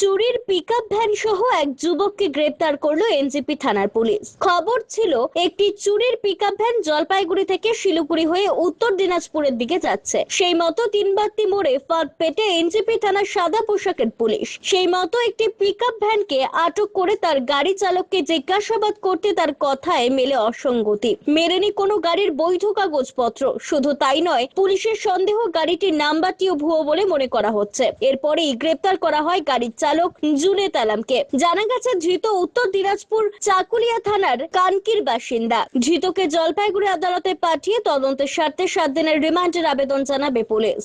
চুরির pickup van সহ এক যুবককে গ্রেপ্তার করল এনজিপি থানার পুলিশ। খবর ছিল, একটি চুরির পিকআপ ভ্যান জলপাইগুড়ি থেকে শিলিগুড়ি হয়ে উত্তর দিনাজপুরের দিকে যাচ্ছে। সেই মতো তিনবাত্তি মোড়ে ফাঁদ পেটে এনজিপি থানার সাদা পোশাকের পুলিশ। সেই মতো একটি পিকআপ ভ্যানকে আটক করে তার গাড়ি চালককে জিজ্ঞাসাবাদ করতে তার কথায় মেলে অসঙ্গতি। মেলেনি কোনো গাড়ির বৈধ কাগজপত্র। শুধু তাই নয়, পুলিশের সন্দেহ গাড়িটির নাম্বারটিও ভুয়ো বলে মনে করা হচ্ছে। এরপরেই গ্রেপ্তার করা হয় গাড়ির চালক জুনে আলমকে। জানা গেছে, ধৃত উত্তর দিনাজপুর চাকুলিয়া থানার কানকির বাসিন্দা। ধৃতকে জলপাইগুড়ি আদালতে পাঠিয়ে তদন্তের স্বার্থে সাত দিনের রিমান্ডের আবেদন জানাবে পুলিশ।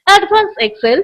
Advanced Excel.